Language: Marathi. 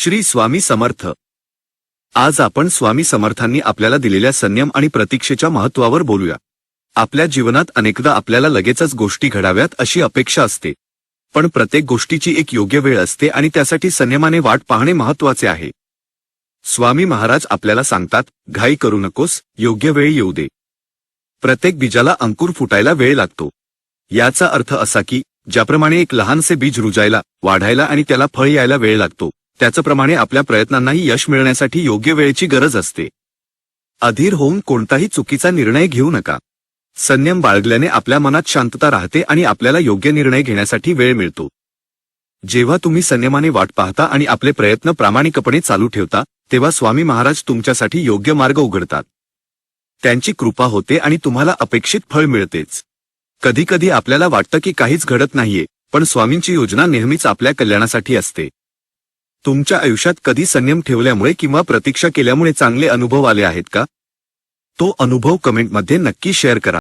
श्री स्वामी समर्थ. आज आपण स्वामी समर्थांनी आपल्याला दिलेल्या संयम आणि प्रतीक्षेच्या महत्वावर बोलूया. आपल्या जीवनात अनेकदा आपल्याला लगेचच गोष्टी घडाव्यात अशी अपेक्षा असते. पण प्रत्येक गोष्टीची एक योग्य वेळ असते आणि त्यासाठी संयमाने वाट पाहणे महत्त्वाचे आहे. स्वामी महाराज आपल्याला सांगतात घाई करू नकोस योग्य वेळ येऊ दे. प्रत्येक बीजाला अंकुर फुटायला वेळ लागतो. याचा अर्थ असा की ज्याप्रमाणे एक लहानसे बीज रुजायला वाढायला आणि त्याला फळ यायला वेळ लागतो. त्याचप्रमाणे आपल्या प्रयत्नांनाही यश मिळण्यासाठी योग्य वेळेची गरज असते. अधीर होऊन कोणताही चुकीचा निर्णय घेऊ नका. संयम बाळगल्याने आपल्या मनात शांतता राहते आणि आपल्याला योग्य निर्णय घेण्यासाठी वेळ मिळतो. जेव्हा तुम्ही संयमाने वाट पाहता आणि आपले प्रयत्न प्रामाणिकपणे चालू ठेवता तेव्हा स्वामी महाराज तुमच्यासाठी योग्य मार्ग उघडतात. त्यांची कृपा होते आणि तुम्हाला अपेक्षित फळ मिळतेच. कधीकधी आपल्याला वाटतं की काहीच घडत नाहीये पण स्वामींची योजना नेहमीच आपल्या कल्याणासाठी असते. तुमच्या आयुष्यात कधी संयम ठेवल्यामुळे किंवा प्रतीक्षा केल्यामुळे चांगले अनुभव आले आहेत का? तो अनुभव कमेंटमध्ये नक्की शेअर करा.